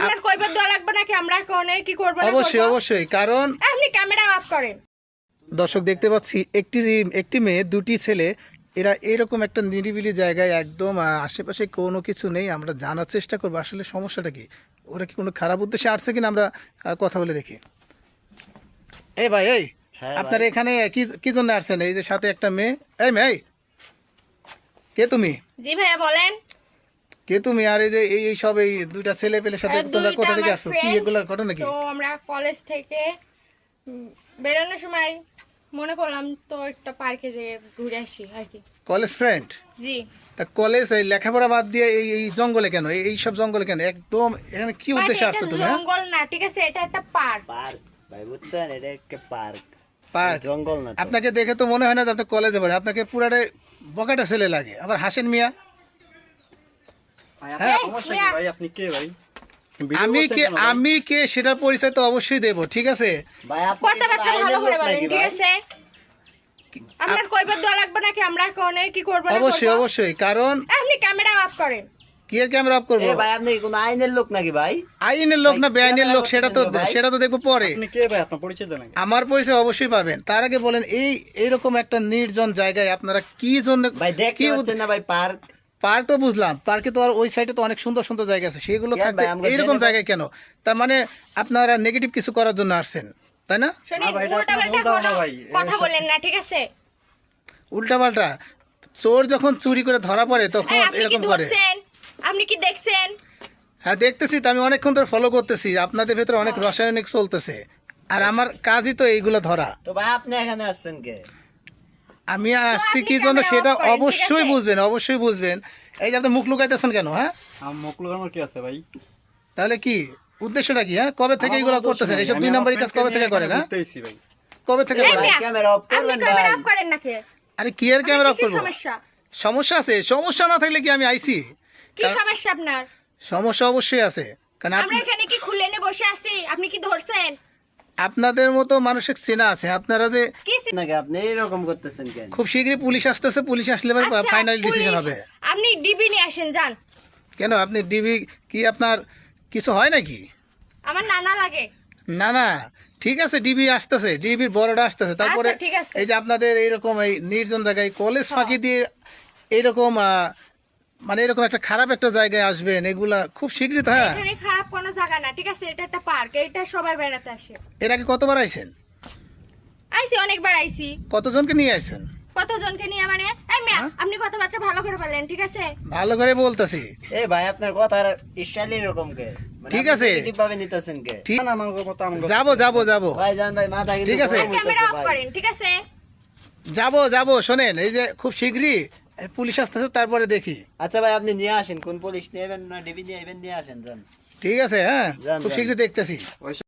আপনার কইবার দেওয়া লাগবে নাকি? আমরা কোনে কি করব না অবশ্যই অবশ্যই কারণ আপনি ক্যামেরা অফ করেন। দর্শক দেখতে পাচ্ছি একটি একটি মেয়ে দুটি ছেলে এরা এরকম একটা নিরিবিলি জায়গায় একদম আশেপাশে কোনো কিছু নেই আমরা জানার চেষ্টা করব। আসলে সমস্যাটা কি? ওরা কি কোনো খারাপ উদ্দেশ্যে আসছে কিনা আমরা কথা বলে দেখি। এই ভাই এই হ্যাঁ আপনার এখানে কি কি জন্য আসছেন? এই যে সাথে একটা মেয়ে এই মেয়ে কে তুমি? জি ভাইয়া বলেন। কে তুমি? আর এই যে এই এই সব এই দুইটা ছেলে পেলের সাথে তোমরা কোথা থেকে আসছো? কি। এগুলো ঘটনা কি তো আমরা কলেজ থেকে বেরোনোর সময় মনে করলাম তো একটা পার্কে যে ঘুরে আসি আর কি। কলেজ ফ্রেন্ড জি। তা কলেজ এই লেখাপড়া বাদ দিয়ে এই এই জঙ্গলে কেন? এই এই সব জঙ্গলে কেন? একদম এখানে কি উদ্দেশ্যে আসছো তুমি হ্যাঁ? জঙ্গল না ঠিক আছে এটা একটা পার্ক পার্ক ভাই বুঝছেন এটা একটা পার্ক পার্ক জঙ্গল না আপনাকে দেখে তো মনে হয় না যে আপনি কলেজে পড়েন আপনাকে পুরাটা বকাটা ছেলে লাগে। আবার হাসেন মিয়া হ্যাঁ সমস্যা কি ভাই আপনি কে ভাই আমি কে আমি কে সেটার পরিচয় তো অবশ্যই দেব ঠিক আছে? ভাই আপনি কি কথাবার্তা ভালো আইনের করে লোক বলেন নাকি ঠিক ভাই? আছে? আপনার কইবার দেওয়া লাগবে নাকি আমরা কোনে কি করব অবশ্যই অবশ্যই কারণ আপনি ক্যামেরা অফ করেন। কি এর ক্যামেরা অফ করব? ভাই আপনি কি আইনের লোক নাকি ভাই? আইনের লোক না বেআইনের লোক সেটা তো সেটা তো দেখব পরে। আপনি কে ভাই? আপনার পরিচয় দেন আমার পরিচয় অবশ্যই পাবেন। তার আগে বলেন এই এইরকম একটা নির্জন জায়গায় আপনারা কি জন্য ভাই দেখতে পাচ্ছেন না ভাই পার্ক। পার্কও বুঝলাম। পার্কে তো আর ওই সাইডে তো অনেক সুন্দর সুন্দর জায়গা আছে। সেগুলো থাকতে এইরকম জায়গায় কেন? তার মানে আপনারা নেগেটিভ কিছু করার জন্য আসছেন তাই না। কথা বলেন ঠিক আছে? উল্টা পাল্টা চোর যখন চুরি করে ধরা পড়ে তখন এই, আপনি কি এরকম করে। আপনি কি দেখছেন? হ্যাঁ দেখতেছি তো আমি অনেকক্ষণ ধরে ফলো করতেছি। আপনাদের ভেতরে অনেক রাসায়নিক চলতেছে। আর আমার কাজই তো এইগুলো ধরা। তো ভাই আপনি এখানে আসছেন কে? আমি আসছি কি জন্য সেটা অবশ্যই বুঝবেন অবশ্যই বুঝবেন। এই যে আপনি মুখ লুকাইতেছেন কেন হ্যাঁ? মুখ লুকানোর কি আছে ভাই? তাহলে কি? উদ্দেশ্যটা কি হ্যাঁ? কবে থেকে এগুলো করতেছেন। এইসব দুই আমার নম্বরই কাজ কবে থেকে করেন হ্যাঁ? কবে থেকে করেন? আরে কি এর ক্যামেরা অফ করব? সমস্যা? সমস্যা আছে সমস্যা না থাকলে কি আমি আইছি কি সমস্যা আপনার? সমস্যা অবশ্যই আছে। কারণ আমরা আপনি- এখানে কি খুলে নিয়ে বসে আছি? আপনি কি ধরছেন? আপনাদের মতো মানুষের চেনা আছে। আপনারা যে কি নাকি আপনি এরকম করতেছেন কেন? খুব শীঘ্রই পুলিশ আসতেছে পুলিশ আসলে আচ্ছা, ফাইনাল ডিসিশন হবে। আপনি ডিবি নিয়ে আসেন যান। কেন আপনি ডিবি কি আপনার কিছু হয় নাকি? আমার নানা লাগে। না না ঠিক আছে ডিবি আসতেছে ডিবির বড়টা আসতেছে তারপরে আচ্ছা, আছে। এই যে আপনাদের এইরকম এই নির্জন জায়গায় কলেজ ফাঁকি দিয়ে এইরকম মানে এরকম একটা খারাপ একটা জায়গায় আসবেন এগুলা খুব শীঘ্রই তো হ্যাঁ। খারাপ কোনো জায়গা না ঠিক আছে? এটা একটা পার্ক এটা সবাই বেড়াতে আসে। এর আগে কতবার আইছেন? আইছি অনেকবার আইছি। কতজনকে নিয়ে আইছেন? কতজনকে নিয়ে মানে এই মিয়া হ্যাঁ? আপনি কথাবার্তা ভালো করে বললেন ঠিক আছে? ভালো করে বলতেছি। এ ভাই আপনার কথার স্টাইল এরকম কে? মানে ঠিক আছে। negative ভাবে নিতেছেন কে? ঠিক না, আমার মতো আমার যাব যাব যাব। ভাই জান ভাই মাথা ঠিক আছে। ক্যামেরা অফ করেন ঠিক আছে? যাব যাব শোনেন এই যে খুব শীঘ্রই পুলিশ আসতেছে তারপরে দেখি। আচ্ছা ভাই আপনি নিয়ে আসেন কোন পুলিশ নেবেন না ডিবি নিয়ে এবেন নিয়ে আসেন যান ঠিক আছে হ্যাঁ খুব। শীঘ্রই দেখতেছি।